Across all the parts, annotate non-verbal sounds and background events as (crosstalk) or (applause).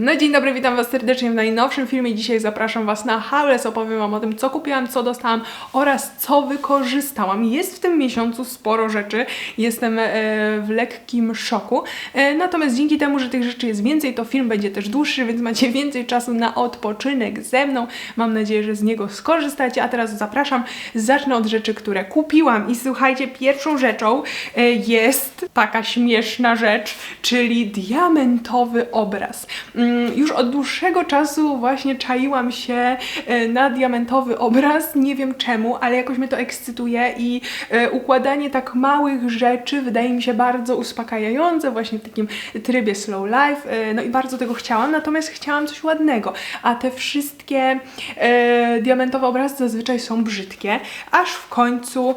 No dzień dobry, witam Was serdecznie w najnowszym filmie. Dzisiaj zapraszam Was na Howless. Opowiem Wam o tym, co kupiłam, co dostałam oraz co wykorzystałam. Jest w tym miesiącu sporo rzeczy. Jestem e, w lekkim szoku. E, natomiast dzięki temu, że tych rzeczy jest więcej, to film będzie też dłuższy, więc macie (laughs) więcej czasu na odpoczynek ze mną. Mam nadzieję, że z niego skorzystacie. A teraz zapraszam. Zacznę od rzeczy, które kupiłam. I słuchajcie, pierwszą rzeczą e, jest taka śmieszna rzecz, czyli diamentowy obraz. Już od dłuższego czasu właśnie czaiłam się e, na diamentowy obraz, nie wiem czemu, ale jakoś mnie to ekscytuje i e, układanie tak małych rzeczy wydaje mi się bardzo uspokajające, właśnie w takim trybie slow life, e, no i bardzo tego chciałam, natomiast chciałam coś ładnego, a te wszystkie diamentowe obrazy zazwyczaj są brzydkie, aż w końcu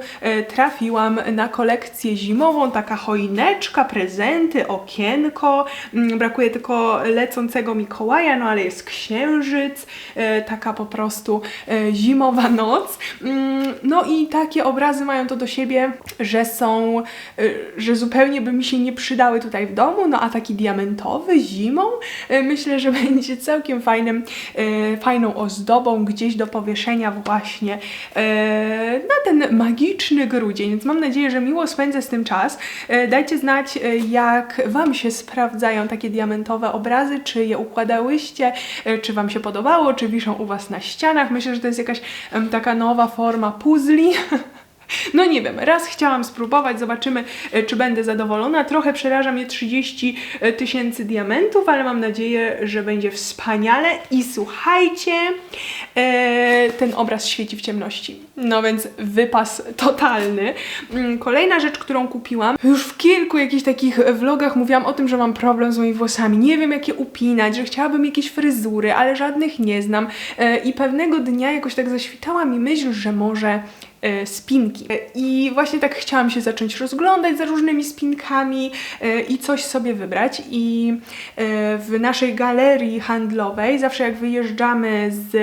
trafiłam na kolekcję zimową, taka choineczka, prezenty, okienko, mm, brakuje tylko lecącego Mikołaja, no ale jest księżyc, e, taka po prostu e, zimowa noc. Mm, No i takie obrazy mają to do siebie, że są, e, że zupełnie by mi się nie przydały tutaj w domu, no a taki diamentowy zimą myślę, że (laughs) będzie całkiem fajnym, fajną ozdobą gdzieś do powieszenia właśnie na ten magiczny grudzień, więc mam nadzieję, że miło spędzę z tym czas. Dajcie znać, jak Wam się sprawdzają takie diamentowe obrazy, czy je układałyście, e, czy Wam się podobało, czy wiszą u Was na ścianach. Myślę, że to jest jakaś taka nowa forma puzli. (laughs) (laughs) No nie wiem, raz chciałam spróbować, zobaczymy, e, czy będę zadowolona. Trochę przeraża mnie 30 tysięcy diamentów, ale mam nadzieję, że będzie wspaniale. I słuchajcie, e, ten obraz świeci w ciemności. No więc wypas totalny. Mm, Kolejna rzecz, którą kupiłam, już w kilku jakichś takich vlogach mówiłam o tym, że mam problem z moimi włosami. Nie wiem, jak je upinać, że chciałabym jakieś fryzury, ale żadnych nie znam. E, I pewnego dnia jakoś tak zaświtała mi myśl, że może e, spinki. E, I właśnie tak chciałam się zacząć rozglądać za różnymi spinkami e, i coś sobie wybrać. I e, w naszej galerii handlowej, zawsze jak wyjeżdżamy z,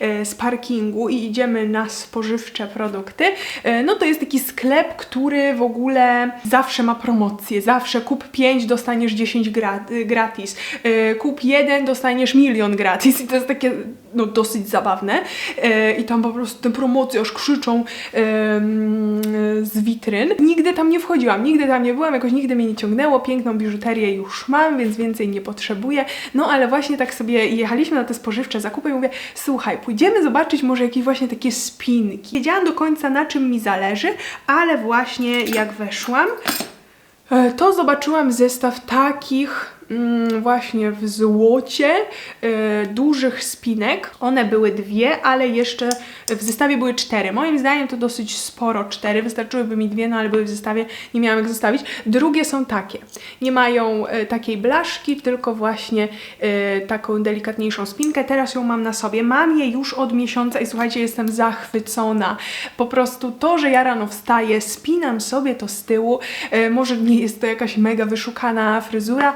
e, z parkingu i idziemy na spożywcze produkty, e, no to jest taki sklep, który w ogóle zawsze ma promocję. Zawsze kup 5, dostaniesz 10 gra, gratis. E, Kup 1, dostaniesz milion gratis. I to jest takie no, dosyć zabawne. E, I tam po prostu te promocje aż krzyczą z witryn. Nigdy tam nie wchodziłam, nigdy tam nie byłam, jakoś nigdy mnie nie ciągnęło. Piękną biżuterię już mam, więc więcej nie potrzebuję. No ale właśnie tak sobie jechaliśmy na te spożywcze zakupy i mówię, słuchaj, pójdziemy zobaczyć może jakieś właśnie takie spinki. Wiedziałam do końca na czym mi zależy, ale właśnie jak weszłam, E, to zobaczyłam zestaw takich właśnie w złocie e, dużych spinek. One były dwie, ale jeszcze w zestawie były cztery. Moim zdaniem to dosyć sporo cztery. Wystarczyłyby mi dwie, no ale były w zestawie, nie miałam jak zostawić. Drugie są takie. Nie mają e, takiej blaszki, tylko właśnie e, taką delikatniejszą spinkę. Teraz ją mam na sobie. Mam je już od miesiąca i słuchajcie, jestem zachwycona. Po prostu to, że ja rano wstaję, spinam sobie to z tyłu. Może nie jest to jakaś mega wyszukana fryzura,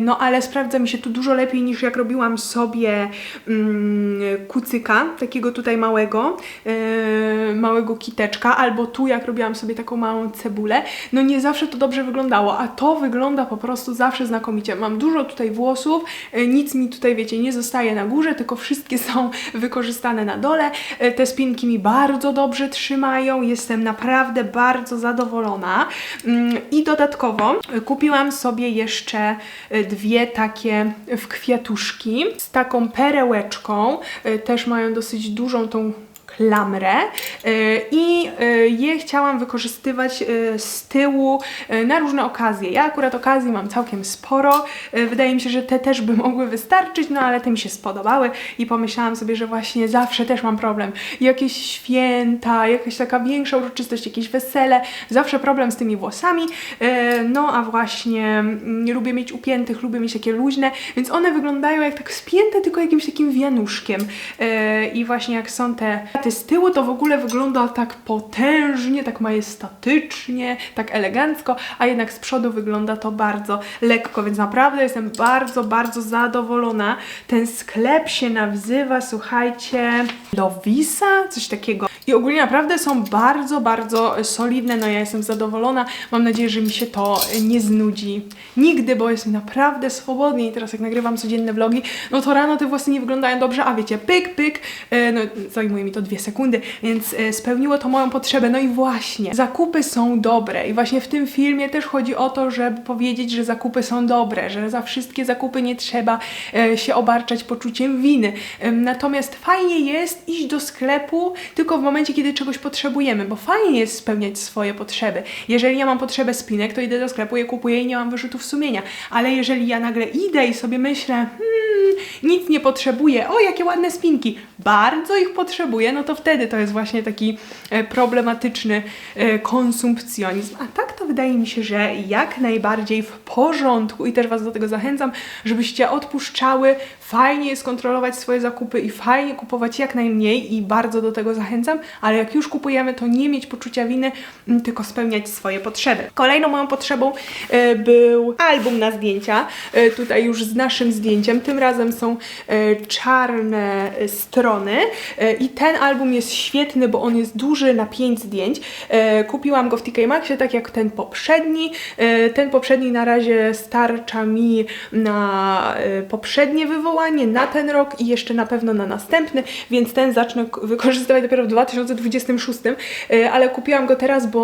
no ale sprawdza mi się tu dużo lepiej niż jak robiłam sobie mm, kucyka, takiego tutaj małego, e, małego kiteczka, albo tu jak robiłam sobie taką małą cebulę. No nie zawsze to dobrze wyglądało, a to wygląda po prostu zawsze znakomicie. Mam dużo tutaj włosów, e, nic mi tutaj, wiecie, nie zostaje na górze, tylko wszystkie (laughs) są wykorzystane na dole. Te spinki mi bardzo dobrze trzymają, jestem naprawdę bardzo zadowolona. Mm, I dodatkowo kupiłam sobie jeszcze dwie takie w kwiatuszki z taką perełeczką. E, Też mają dosyć dużą tą klamrę e, i e, je chciałam wykorzystywać e, z tyłu na różne okazje. Ja akurat okazji mam całkiem sporo. Wydaje mi się, że te też by mogły wystarczyć, no ale te mi się spodobały i pomyślałam sobie, że właśnie zawsze też mam problem. Jakieś święta, jakaś taka większa uroczystość, jakieś wesele, zawsze problem z tymi włosami. No a właśnie mm, nie lubię mieć upiętych, lubię mieć takie luźne, więc one wyglądają jak tak spięte, tylko jakimś takim wianuszkiem. I właśnie jak są te z tyłu, to w ogóle wygląda tak potężnie, tak majestatycznie, tak elegancko, a jednak z przodu wygląda to bardzo lekko, więc naprawdę jestem bardzo, bardzo zadowolona. Ten sklep się nazywa, słuchajcie, Lovisa, coś takiego. I ogólnie naprawdę są bardzo, bardzo solidne. No ja jestem zadowolona. Mam nadzieję, że mi się to nie znudzi. Nigdy, bo jest mi naprawdę swobodnie i teraz jak nagrywam codzienne vlogi, no to rano te włosy nie wyglądają dobrze, a wiecie, pyk, pyk, e, no zajmuje mi to dwie sekundy, więc e, spełniło to moją potrzebę. No i właśnie, zakupy są dobre i właśnie w tym filmie też chodzi o to, żeby powiedzieć, że zakupy są dobre, że za wszystkie zakupy nie trzeba e, się obarczać poczuciem winy. Natomiast fajnie jest iść do sklepu tylko w momencie, kiedy czegoś potrzebujemy, bo fajnie jest spełniać swoje potrzeby. Jeżeli ja mam potrzebę spinek, to idę do sklepu, je kupuję i nie mam wyrzutów sumienia. Ale jeżeli ja nagle idę i sobie myślę, hmm, nic nie potrzebuję, o jakie ładne spinki, bardzo ich potrzebuję, no to wtedy to jest właśnie taki e, problematyczny e, konsumpcjonizm. A tak to wydaje mi się, że jak najbardziej w porządku i też Was do tego zachęcam, żebyście odpuszczały. Fajnie jest kontrolować swoje zakupy i fajnie kupować jak najmniej i bardzo do tego zachęcam, ale jak już kupujemy, to nie mieć poczucia winy, tylko spełniać swoje potrzeby. Kolejną moją potrzebą e, był album na zdjęcia, tutaj już z naszym zdjęciem. Tym razem są czarne e, strony e, i ten album jest świetny, bo on jest duży na 5 zdjęć. E, kupiłam go w TK Maxie, tak jak ten poprzedni. E, ten poprzedni na razie starcza mi na poprzednie wywołanie, na ten rok i jeszcze na pewno na następny, więc ten zacznę wykorzystywać dopiero w 2026, e, ale kupiłam go teraz, bo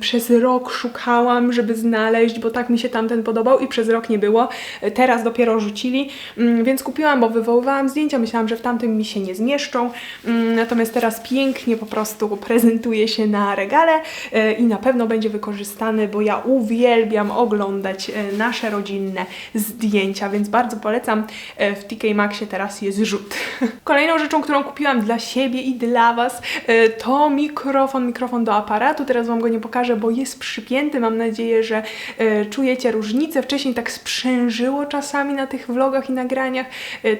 przez rok szukałam, żeby znaleźć, bo tak mi się tamten podobał i przez rok nie było. Teraz dopiero rzucili, mm, więc kupiłam, bo wywoływałam zdjęcia, myślałam, że w tamtym mi się nie zmieszczą, mm, natomiast teraz pięknie po prostu prezentuje się na regale e, i na pewno będzie wykorzystany, bo ja uwielbiam oglądać e, nasze rodzinne zdjęcia, więc bardzo polecam. E, W TK Maxie teraz jest rzut. (laughs) Kolejną rzeczą, którą kupiłam dla siebie i dla Was, to mikrofon, mikrofon do aparatu. Teraz Wam go nie pokażę, bo jest przypięty. Mam nadzieję, że czujecie różnicę. Wcześniej tak sprzężyło czasami na tych vlogach i nagraniach.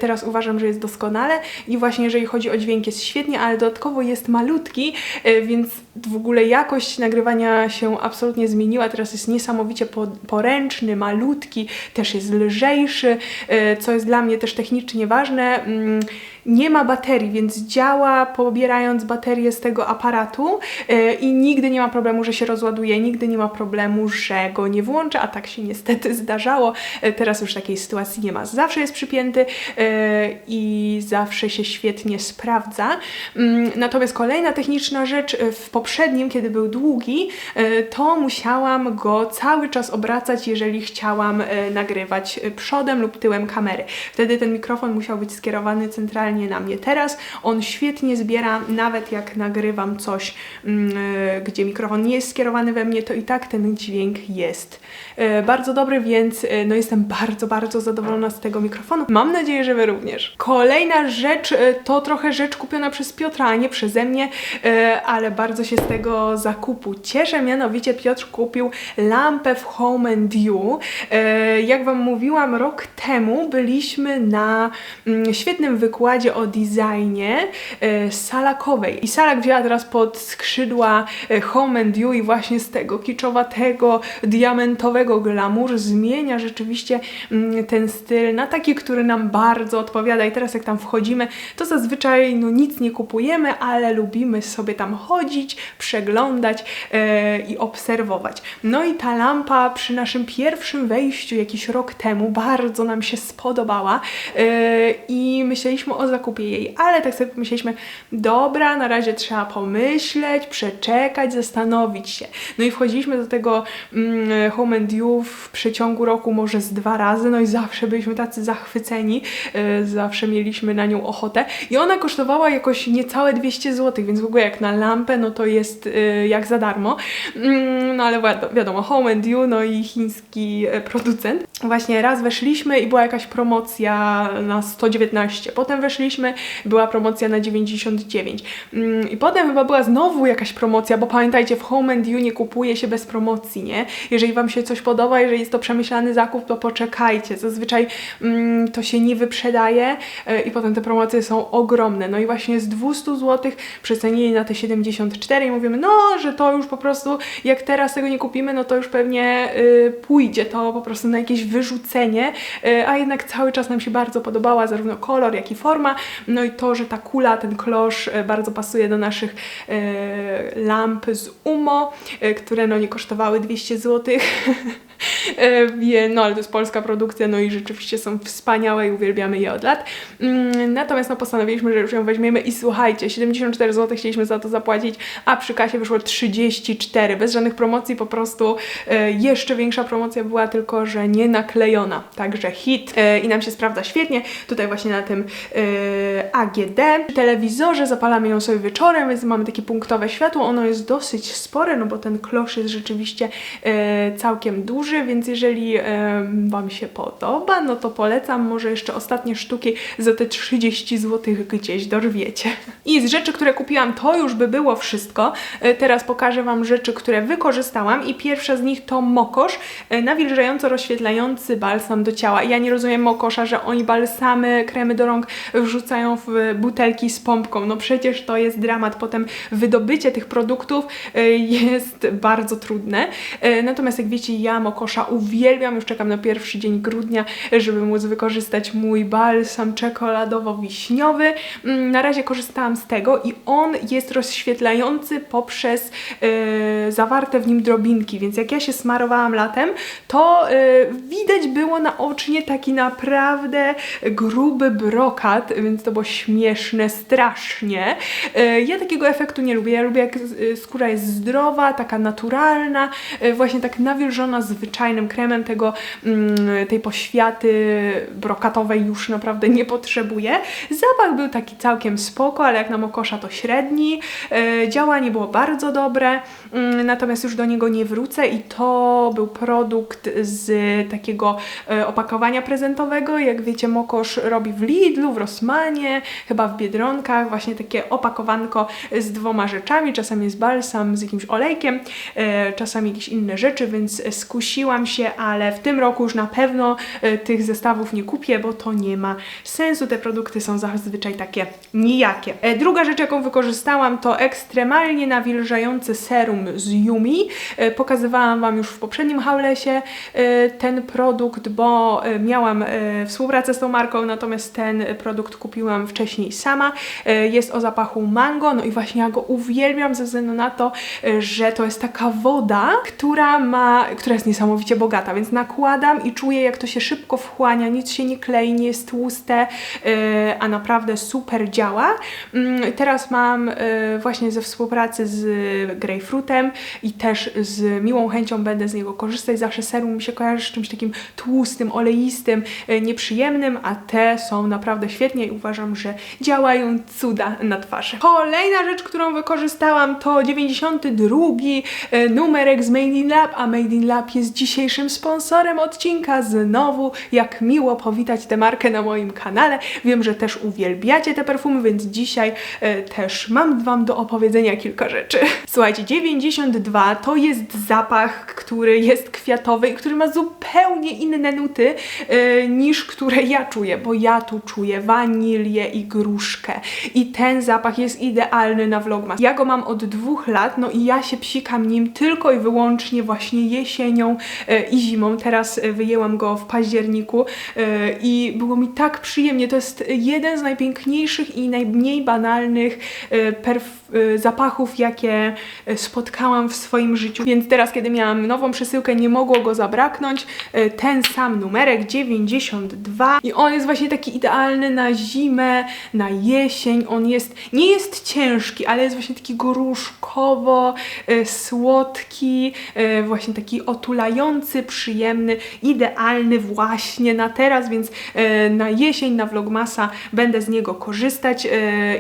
Teraz uważam, że jest doskonale i właśnie jeżeli chodzi o dźwięk jest świetnie, ale dodatkowo jest malutki, e, więc w ogóle jakość nagrywania się absolutnie zmieniła. Teraz jest niesamowicie po, poręczny, malutki, też jest lżejszy, e, co jest dla mnie też technicznie ważne. Nie ma baterii, więc działa pobierając baterię z tego aparatu e, i nigdy nie ma problemu, że się rozładuje, nigdy nie ma problemu, że go nie włączę, a tak się niestety (laughs) zdarzało. E, Teraz już takiej sytuacji nie ma. Zawsze jest przypięty e, i zawsze się świetnie sprawdza. Mm, Natomiast kolejna techniczna rzecz w poprzednim, kiedy był długi, to musiałam go cały czas obracać, jeżeli chciałam nagrywać przodem lub tyłem kamery. Wtedy ten mikrofon musiał być skierowany centralnie na mnie. Teraz on świetnie zbiera, nawet jak nagrywam coś, mm, e, gdzie mikrofon nie jest skierowany we mnie, to i tak ten dźwięk jest e, bardzo dobry, więc e, no jestem bardzo, bardzo zadowolona z tego mikrofonu. Mam nadzieję, że Wy również. Kolejna rzecz to trochę rzecz kupiona przez Piotra, a nie przeze mnie, ale bardzo się z tego zakupu cieszę. Mianowicie Piotr kupił lampę w Home and You. Jak Wam mówiłam, rok temu byliśmy na mm, świetnym wykładzie o designie e, salakowej. I salak wzięła teraz pod skrzydła e, Home and You i właśnie z tego kiczowatego, diamentowego glamour zmienia rzeczywiście mm, ten styl na taki, który nam bardzo odpowiada. I teraz jak tam wchodzimy, to zazwyczaj no nic nie kupujemy, ale lubimy sobie tam chodzić, przeglądać e, i obserwować. No i ta lampa przy naszym pierwszym wejściu jakiś rok temu bardzo nam się spodobała i myśleliśmy o zakupie jej, ale tak sobie pomyśleliśmy, dobra, na razie trzeba pomyśleć, przeczekać, zastanowić się. No i wchodziliśmy do tego mm, Home and You w przeciągu roku może z dwa razy, no i zawsze byliśmy tacy zachwyceni, e, zawsze mieliśmy na nią ochotę i ona kosztowała jakoś niecałe 200 zł, więc w ogóle jak na lampę, no to jest e, jak za darmo. Mm, no ale wiadomo, wiadomo, Home and You, no i chiński e, producent. Właśnie raz weszliśmy i była jakaś promocja na 119, potem weszliśmy, była promocja na 99 mm, i potem chyba była znowu jakaś promocja, bo pamiętajcie, w Home and You nie kupuje się bez promocji, nie? Jeżeli Wam się coś podoba, jeżeli jest to przemyślany zakup, to poczekajcie. Zazwyczaj mm, to się nie wyprzedaje e, i potem te promocje są ogromne. No i właśnie z 200 zł przecenili na te 74 i mówimy, no, że to już po prostu, jak teraz tego nie kupimy, no to już pewnie y, pójdzie to po prostu na jakieś wyrzucenie, y, a jednak cały czas nam się bardzo podobała zarówno kolor, jak i forma forma. No i to, że ta kula, ten klosz e, bardzo pasuje do naszych e, lamp z UMO, e, które no nie kosztowały 200 zł. (laughs) (laughs) No ale to jest polska produkcja, no i rzeczywiście są wspaniałe i uwielbiamy je od lat. Mm, Natomiast no postanowiliśmy, że już ją weźmiemy i słuchajcie, 74 zł chcieliśmy za to zapłacić, a przy kasie wyszło 34, bez żadnych promocji, po prostu e, jeszcze większa promocja była, tylko że nie naklejona, także hit e, i nam się sprawdza świetnie, tutaj właśnie na tym e, AGD. W telewizorze zapalamy ją sobie wieczorem, więc mamy takie punktowe światło, ono jest dosyć spore, no bo ten klosz jest rzeczywiście całkiem duży, więc jeżeli e, Wam się podoba, no to polecam może jeszcze ostatnie sztuki za te 30 zł gdzieś dorwiecie. I z rzeczy, które kupiłam, to już by było wszystko. E, Teraz pokażę Wam rzeczy, które wykorzystałam i pierwsza z nich to mokosz, e, nawilżająco rozświetlający balsam do ciała. Ja nie rozumiem mokosza, że oni balsamy, kremy do rąk wrzucają w butelki z pompką. No przecież to jest dramat. Potem wydobycie tych produktów e, jest bardzo trudne. Natomiast jak wiecie, ja mokosza uwielbiam. Już czekam na pierwszy dzień grudnia, żeby móc wykorzystać mój balsam czekoladowo-wiśniowy. Mm, Na razie korzystałam z tego i on jest rozświetlający poprzez e, zawarte w nim drobinki, więc jak ja się smarowałam latem, to e, widać było naocznie taki naprawdę gruby brokat, więc to było śmieszne, strasznie. E, Ja takiego efektu nie lubię. Ja lubię, jak skóra jest zdrowa, taka naturalna, e, właśnie tak nawilżona zwyczajnym kremem. Tego, mm, tej poświaty brokatowej już naprawdę nie potrzebuję. Zapach był taki całkiem spoko, ale jak na mokosza to średni. E, Działanie było bardzo dobre, mm, natomiast już do niego nie wrócę i to był produkt z takiego e, opakowania prezentowego. Jak wiecie, Mokosz robi w Lidlu, w Rossmanie, chyba w Biedronkach, właśnie takie opakowanko z dwoma rzeczami. Czasami jest balsam z jakimś olejkiem, e, czasami jakieś inne rzeczy, więc skusiłam się, ale w tym roku już na pewno e, tych zestawów nie kupię, bo to nie ma sensu. Te produkty są zazwyczaj takie nijakie. E, Druga rzecz, jaką wykorzystałam, to ekstremalnie nawilżający serum z Yumi. E, Pokazywałam Wam już w poprzednim haulesie e, ten produkt, bo miałam współpracę z tą marką, natomiast ten produkt kupiłam wcześniej sama. Jest o zapachu mango, no i właśnie ja go uwielbiam ze względu na to, że to jest taka woda, która ma, która jest niesamowicie bogata, więc nakładam i czuję, jak to się szybko wchłania, nic się nie klei, nie jest tłuste, e, a naprawdę super działa. Mm, Teraz mam e, właśnie ze współpracy z Greyfruitem i też z miłą chęcią będę z niego korzystać. Zawsze serum mi się kojarzy z czymś takim tłustym, oleistym, e, nieprzyjemnym, a te są naprawdę świetnie i uważam, że działają cuda na twarzy. Kolejna rzecz, którą wykorzystałam to 92 e, numerek z Made in Lab, a Made in Lab jest dzisiejszym sponsorem odcinka. Znowu, jak miło powitać tę markę na moim kanale. Wiem, że też uwielbiacie te perfumy, więc dzisiaj e, też mam Wam do opowiedzenia kilka rzeczy. Słuchajcie, 92 to jest zapach, który jest kwiatowy i który ma zupełnie inne nuty e, niż które ja czuję, bo ja tu czuję wanilię i gruszkę. I ten zapach jest idealny na vlogmas. Ja go mam od dwóch lat, no i ja się psikam nim tylko i wyłącznie właśnie jesienią i zimą. Teraz e, wyjęłam go w październiku e, i było mi tak przyjemnie. To jest jeden z najpiękniejszych i najmniej banalnych e, e, zapachów, jakie e, spotkałam w swoim życiu. Więc teraz, kiedy miałam nową przesyłkę, nie mogło go zabraknąć. E, Ten sam numerek 92 i on jest właśnie taki idealny na zimę, na jesień. On jest, nie jest ciężki, ale jest właśnie taki gruszkowo e, słodki, e, właśnie taki otulający, przyjemny, idealny właśnie na teraz, więc e, na jesień, na Vlogmasa będę z niego korzystać e,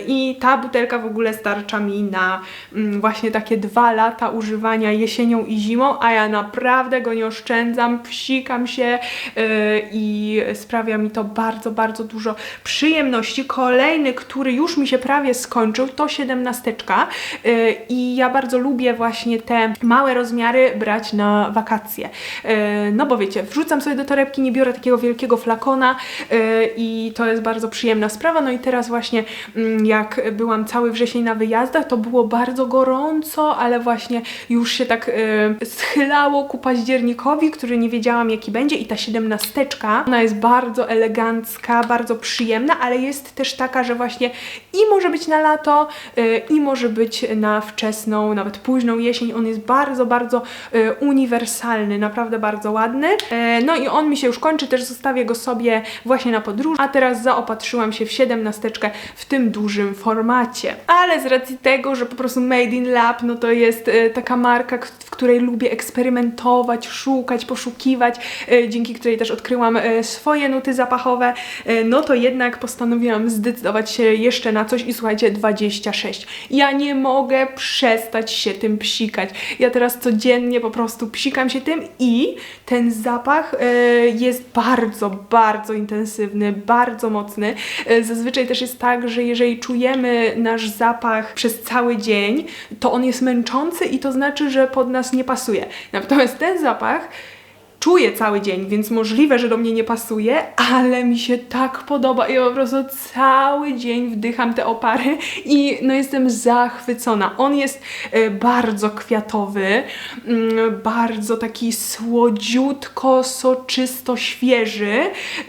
i ta butelka w ogóle starcza mi na mm, właśnie takie dwa lata używania jesienią i zimą, a ja naprawdę go nie oszczędzam, psikam się e, i sprawia mi to bardzo, bardzo dużo przyjemności. Kolejny, który już mi się prawie skończył, to siedemnasteczka e, i ja bardzo lubię właśnie te małe rozmiary brać na wakacje no bo wiecie, wrzucam sobie do torebki, nie biorę takiego wielkiego flakona e, i to jest bardzo przyjemna sprawa. No i teraz właśnie mm, jak byłam cały wrzesień na wyjazdach, to było bardzo gorąco, ale właśnie już się tak e, schylało ku październikowi, który nie wiedziałam jaki będzie i ta siedemnasteczka, ona jest bardzo elegancka, bardzo przyjemna, ale jest też taka, że właśnie i może być na lato, i może być na wczesną, nawet późną jesień. On jest bardzo, bardzo uniwersalny, naprawdę bardzo ładny. E, No i on mi się już kończy, też zostawię go sobie właśnie na podróż, a teraz zaopatrzyłam się w siedemnasteczkę w tym dużym formacie. Ale z racji tego, że po prostu Made in Lab, no to jest y, taka marka, w której lubię eksperymentować, szukać, poszukiwać, y, dzięki której też odkryłam swoje nuty zapachowe, no to jednak postanowiłam zdecydować się jeszcze na coś i słuchajcie, 26. Ja nie mogę przestać się tym psikać. Ja teraz codziennie po prostu psikam się tym i ten zapach y, jest bardzo, bardzo intensywny, bardzo mocny. Y, Zazwyczaj też jest tak, że jeżeli czujemy nasz zapach przez cały dzień, to on jest męczący i to znaczy, że pod nas nie pasuje. Natomiast ten zapach czuję cały dzień, więc możliwe, że do mnie nie pasuje, ale mi się tak podoba i ja po prostu cały dzień wdycham te opary i no jestem zachwycona. On jest e, bardzo kwiatowy, mm, bardzo taki słodziutko, soczysto świeży.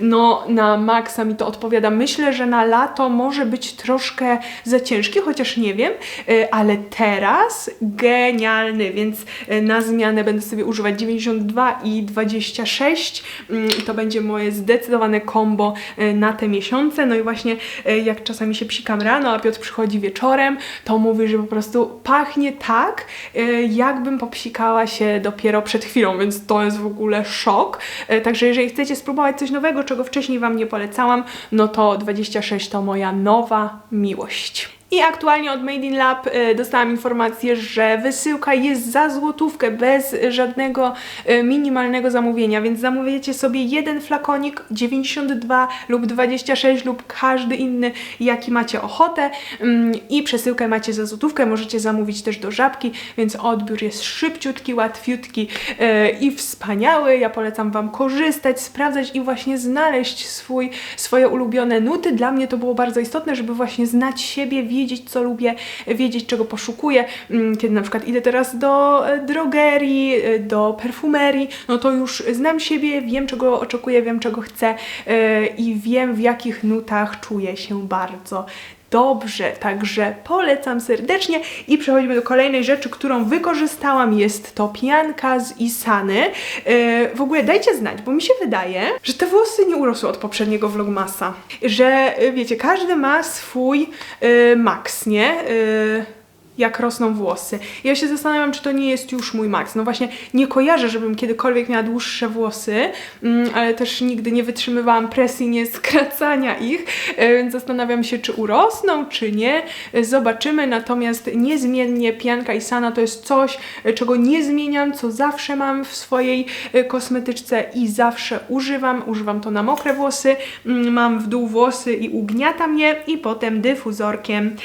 No na maksa mi to odpowiada. Myślę, że na lato może być troszkę za ciężki, chociaż nie wiem, e, ale teraz genialny, więc e, na zmianę będę sobie używać 92 i 26 Mm, to będzie moje zdecydowane kombo e, na te miesiące. No i właśnie e, jak czasami się psikam rano, a Piotr przychodzi wieczorem, to mówi, że po prostu pachnie tak, e, jakbym popsikała się dopiero przed chwilą, więc to jest w ogóle szok. Także jeżeli chcecie spróbować coś nowego, czego wcześniej Wam nie polecałam, no to 26 to moja nowa miłość. I aktualnie od Made in Lab e, dostałam informację, że wysyłka jest za złotówkę, bez żadnego e, minimalnego zamówienia, więc zamówicie sobie jeden flakonik 92 lub 26 lub każdy inny, jaki macie ochotę mm, i przesyłkę macie za złotówkę, możecie zamówić też do żabki, więc odbiór jest szybciutki, łatwiutki e, i wspaniały. Ja polecam Wam korzystać, sprawdzać i właśnie znaleźć swój, swoje ulubione nuty. Dla mnie to było bardzo istotne, żeby właśnie znać siebie, co lubię, wiedzieć czego poszukuję. Mm, Kiedy na przykład idę teraz do e, drogerii, e, do perfumerii, no to już znam siebie, wiem czego oczekuję, wiem czego chcę e, i wiem w jakich nutach czuję się bardzo dobrze, także polecam serdecznie i przechodzimy do kolejnej rzeczy, którą wykorzystałam, jest to pianka z Isany. Yy, w ogóle dajcie znać, bo mi się wydaje, że te włosy nie urosły od poprzedniego vlogmasa, że yy, wiecie, każdy ma swój yy, maks, nie? Jak rosną włosy. Ja się zastanawiam, czy to nie jest już mój maks. No właśnie, nie kojarzę, żebym kiedykolwiek miała dłuższe włosy, mm, ale też nigdy nie wytrzymywałam presji nie skracania ich, e, więc zastanawiam się, czy urosną, czy nie. Zobaczymy, natomiast niezmiennie pianka i sana to jest coś, e, czego nie zmieniam, co zawsze mam w swojej e, kosmetyczce i zawsze używam. Używam to na mokre włosy, mm, mam w dół włosy i ugniatam je i potem dyfuzorkiem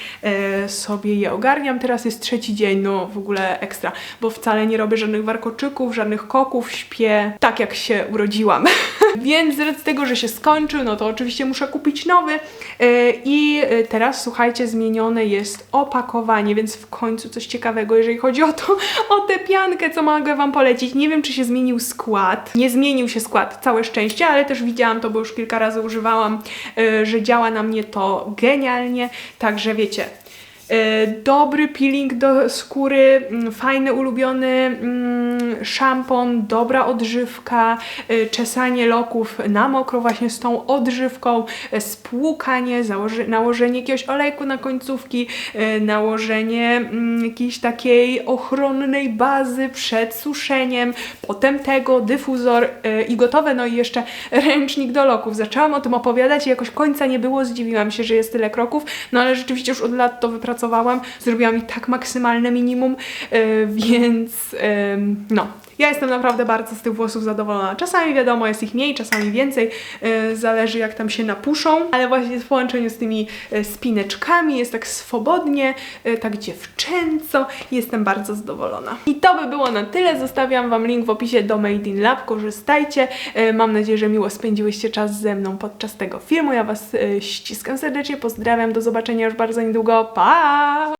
sobie je ogarniam. Teraz jest trzeci dzień, no w ogóle ekstra, bo wcale nie robię żadnych warkoczyków, żadnych koków, śpię tak jak się urodziłam. (laughs) Więc z tego, że się skończył, no to oczywiście muszę kupić nowy e, i e, teraz słuchajcie, zmienione jest opakowanie, więc w końcu coś ciekawego, jeżeli chodzi o to, o tę piankę, co mogę Wam polecić. Nie wiem, czy się zmienił skład. Nie zmienił się skład, całe szczęście, ale też widziałam to, bo już kilka razy używałam, e, że działa na mnie to genialnie, także wiecie, Dobry peeling do skóry, mm, fajny, ulubiony mm, szampon, dobra odżywka, e, czesanie loków na mokro właśnie z tą odżywką, e, spłukanie, nałożenie jakiegoś olejku na końcówki, e, nałożenie mm, jakiejś takiej ochronnej bazy przed suszeniem, potem tego, dyfuzor e, i gotowe, no i jeszcze ręcznik do loków. Zaczęłam o tym opowiadać i jakoś końca nie było, zdziwiłam się, że jest tyle kroków, no ale rzeczywiście już od lat to wypracowałam, zrobiłam i tak maksymalne minimum, e, więc no, Ja jestem naprawdę bardzo z tych włosów zadowolona. Czasami wiadomo, jest ich mniej, czasami więcej, e, zależy jak tam się napuszą, ale właśnie w połączeniu z tymi e, spineczkami jest tak swobodnie, e, tak dziewczęco. Jestem bardzo zadowolona. I to by było na tyle. Zostawiam Wam link w opisie do Made in Lab. Korzystajcie. E, Mam nadzieję, że miło spędziłyście czas ze mną podczas tego filmu. Ja Was e, ściskam serdecznie, pozdrawiam. Do zobaczenia już bardzo niedługo. Pa!